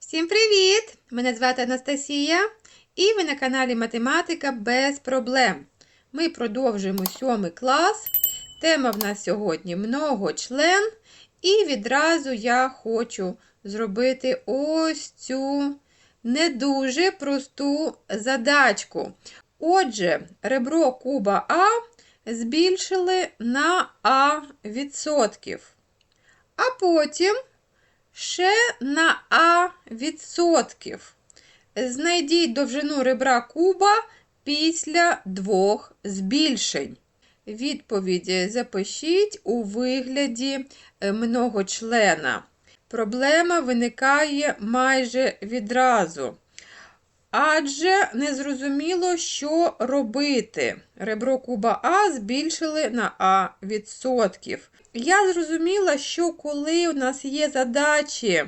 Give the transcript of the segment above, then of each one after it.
Всім привіт! Мене звати Анастасія, і ви на каналі Математика без проблем. Ми продовжуємо сьомий клас. Тема в нас сьогодні многочлен. І відразу я хочу зробити ось цю не дуже просту задачку. Отже, ребро куба А збільшили на А відсотків. А потім ще на А відсотків. Знайдіть довжину ребра куба після двох збільшень. Відповіді запишіть у вигляді е, многочлена. Проблема виникає майже відразу. Адже незрозуміло, що робити. Ребро куба А збільшили на А відсотків. Я зрозуміла, що коли у нас є задачі,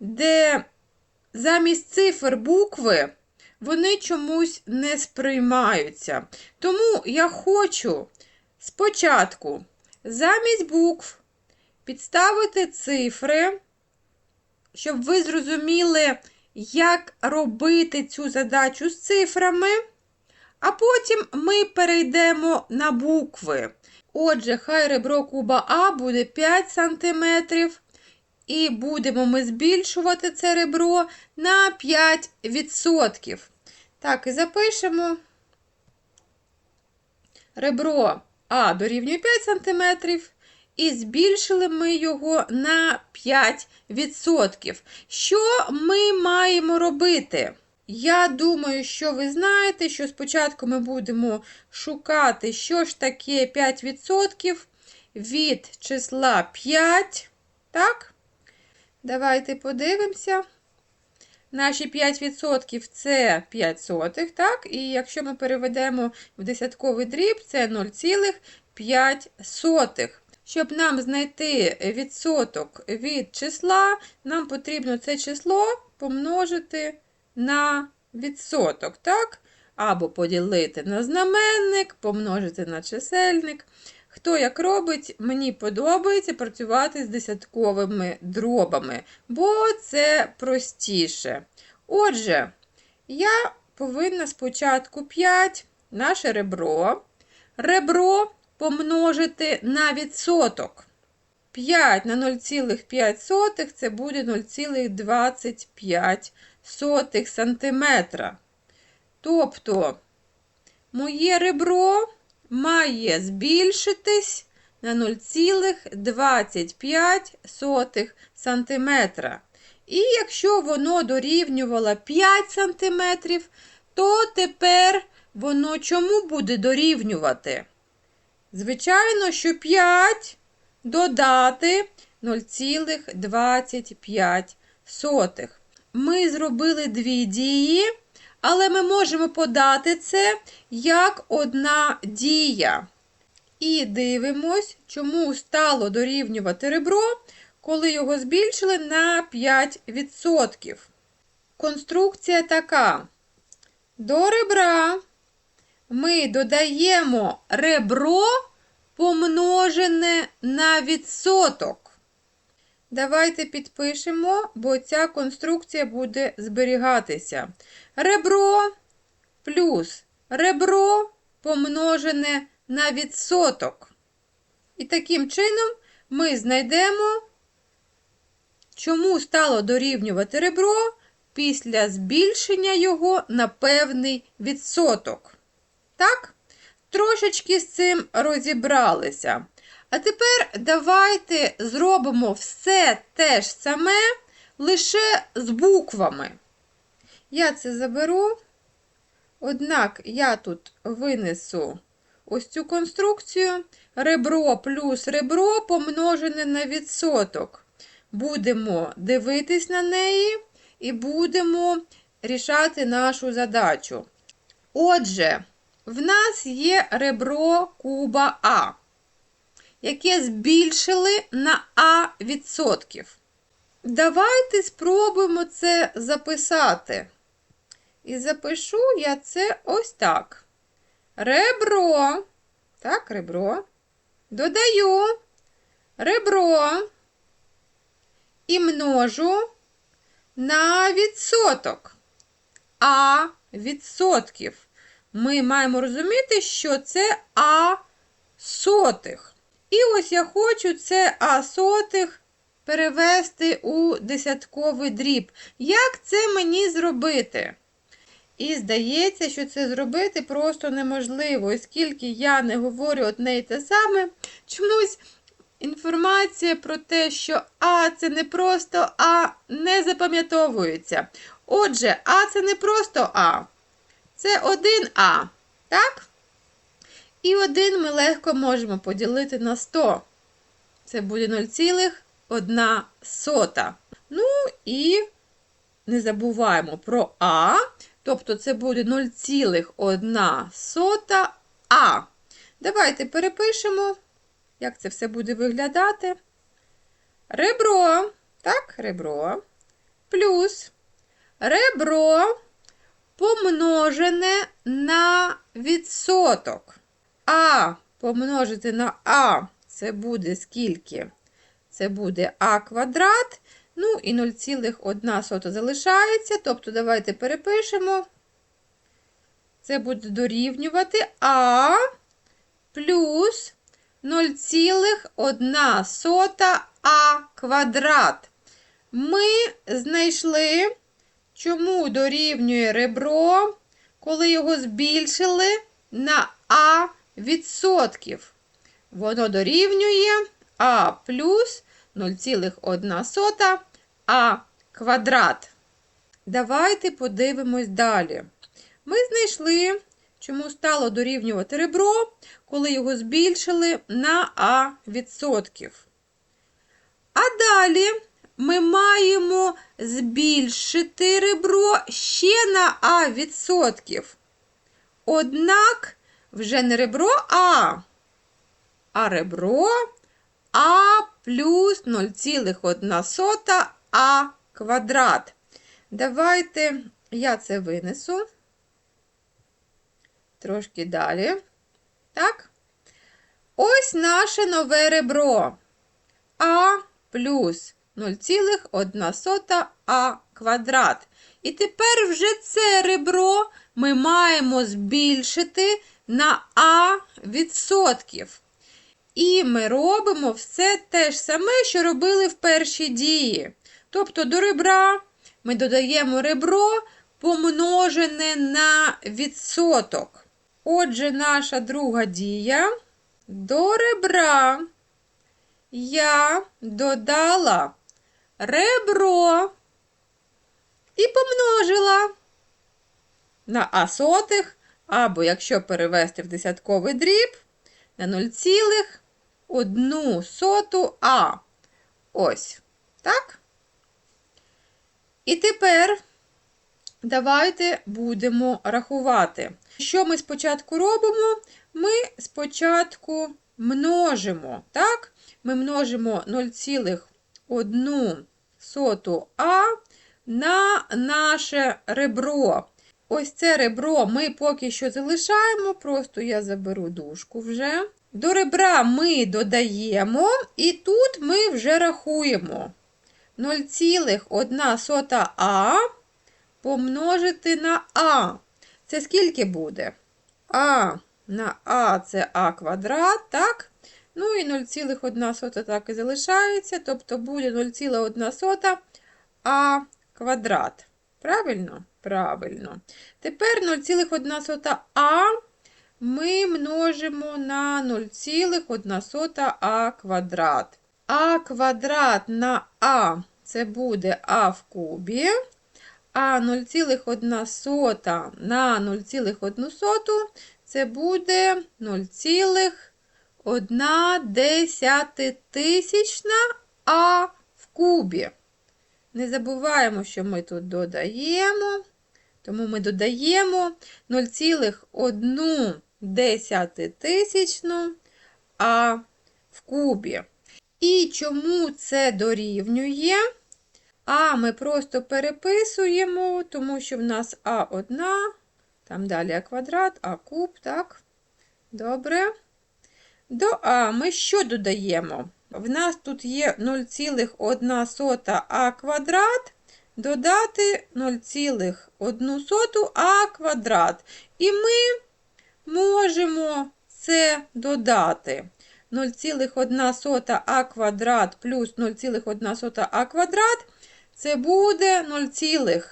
де замість цифр букви, вони чомусь не сприймаються. Тому я хочу спочатку замість букв підставити цифри, щоб ви зрозуміли, як робити цю задачу з цифрами, а потім ми перейдемо на букви. Отже, хай ребро куба А буде 5 см, і будемо ми збільшувати це ребро на 5%. Так, і запишемо ребро А дорівнює 5 см, і збільшили ми його на 5%. Що ми маємо робити? Я думаю, що ви знаєте, що спочатку ми будемо шукати, що ж таке 5% від числа 5. Так? Давайте подивимося. Наші 5% це 5 сотих, так? І якщо ми переведемо в десятковий дріб, це 0,5. Щоб нам знайти відсоток від числа, нам потрібно це число помножити на відсоток, так? Або поділити на знаменник, помножити на чисельник. Хто як робить, мені подобається працювати з десятковими дробами, бо це простіше. Отже, я повинна спочатку 5 наше ребро. Ребро помножити на відсоток. 5 на 0,5 це буде 0,25 сантиметра. Тобто, моє ребро має збільшитись на 0,25 сантиметра. І якщо воно дорівнювало 5 см, то тепер воно чому буде дорівнювати? Звичайно, що 5 додати 0,25. Ми зробили дві дії, але ми можемо подати це як одна дія. І дивимось, чому стало дорівнювати ребро, коли його збільшили на 5%. Конструкція така. До ребра ми додаємо ребро помножене на відсоток. Давайте підпишемо, бо ця конструкція буде зберігатися. Ребро плюс ребро помножене на відсоток. І таким чином ми знайдемо, чому стало дорівнювати ребро після збільшення його на певний відсоток. Так? Трошечки з цим розібралися. А тепер давайте зробимо все те ж саме, лише з буквами. Я це заберу, однак я тут винесу ось цю конструкцію. Ребро плюс ребро помножене на відсоток. Будемо дивитись на неї і будемо рішати нашу задачу. Отже, в нас є ребро куба А яке збільшили на А відсотків. Давайте спробуємо це записати. І запишу я це ось так. Ребро, так, ребро, додаю ребро і множу на відсоток. А відсотків. Ми маємо розуміти, що це А сотих. І ось я хочу це А сотих перевести у десятковий дріб. Як це мені зробити? І здається, що це зробити просто неможливо, оскільки я не говорю одне і те саме, чомусь інформація про те, що А це не просто А не запам'ятовується. Отже, А це не просто А. Це 1А. Так? І 1 ми легко можемо поділити на 100. Це буде 0,1 сота. Ну і не забуваємо про А. Тобто це буде 0,1 сота А. Давайте перепишемо, як це все буде виглядати. Ребро, так, ребро, плюс ребро помножене на відсоток. А помножити на А це буде скільки? Це буде А квадрат. Ну і 0,1 залишається. Тобто, давайте перепишемо. Це буде дорівнювати А плюс 0,1 А квадрат. Ми знайшли, чому дорівнює ребро, коли його збільшили на А відсотків. Воно дорівнює А плюс 0,1 А квадрат. Давайте подивимось далі. Ми знайшли, чому стало дорівнювати ребро, коли його збільшили на А відсотків. А далі ми маємо збільшити ребро ще на А відсотків. Однак вже не ребро А, а ребро А плюс 0,1 А квадрат. Давайте я це винесу. Трошки далі. Так? Ось наше нове ребро. А плюс 0,1 А квадрат. І тепер вже це ребро ми маємо збільшити на А відсотків. І ми робимо все те ж саме, що робили в першій дії. Тобто до ребра ми додаємо ребро помножене на відсоток. Отже, наша друга дія до ребра я додала ребро і помножила на А сотих, або, якщо перевести в десятковий дріб, на 0,1 соту А. Ось. Так? І тепер давайте будемо рахувати. Що ми спочатку робимо? Ми спочатку множимо. Так? Ми множимо 0,1 А на наше ребро. Ось це ребро ми поки що залишаємо, просто я заберу дужку вже. До ребра ми додаємо, і тут ми вже рахуємо 0,1 А помножити на А. Це скільки буде? А на А це А квадрат, так? Ну і 0,1 так і залишається, тобто буде 0,1 А квадрат. Правильно? Правильно. Тепер 0,1 А ми множимо на 0,1 А квадрат. А квадрат на А це буде А в кубі. А 0,1 на 0,1 це буде 0,1 тисячна А в кубі. Не забуваємо, що ми тут додаємо, тому ми додаємо 0,1 тисячну А в кубі. І чому це дорівнює? А ми просто переписуємо, тому що в нас А1, там далі А квадрат, А куб, так? Добре. До А ми що додаємо? В нас тут є 0,1 А квадрат додати 0,1 а квадрат. І ми можемо це додати. 0,1 а квадрат плюс 0,1 а квадрат це буде 0,2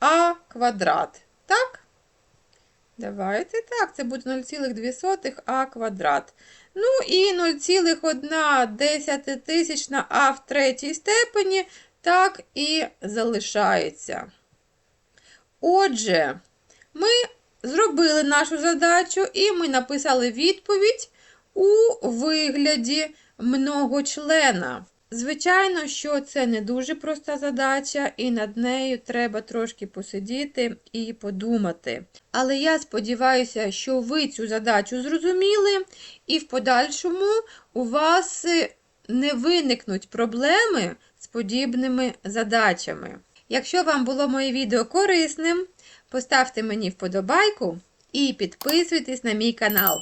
а квадрат. Так? Давайте так, це буде 0,2 а квадрат. Ну і 0,1 десятитисячна а в третій степені так і залишається. Отже, ми зробили нашу задачу і ми написали відповідь у вигляді многочлена. Звичайно, що це не дуже проста задача, і над нею треба трошки посидіти і подумати. Але я сподіваюся, що ви цю задачу зрозуміли, і в подальшому у вас не виникнуть проблеми подібними задачами. Якщо вам було моє відео корисним, поставте мені вподобайку і підписуйтесь на мій канал.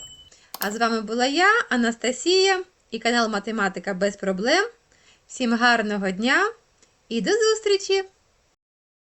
А з вами була я, Анастасія, і канал Математика без проблем. Всім гарного дня і до зустрічі!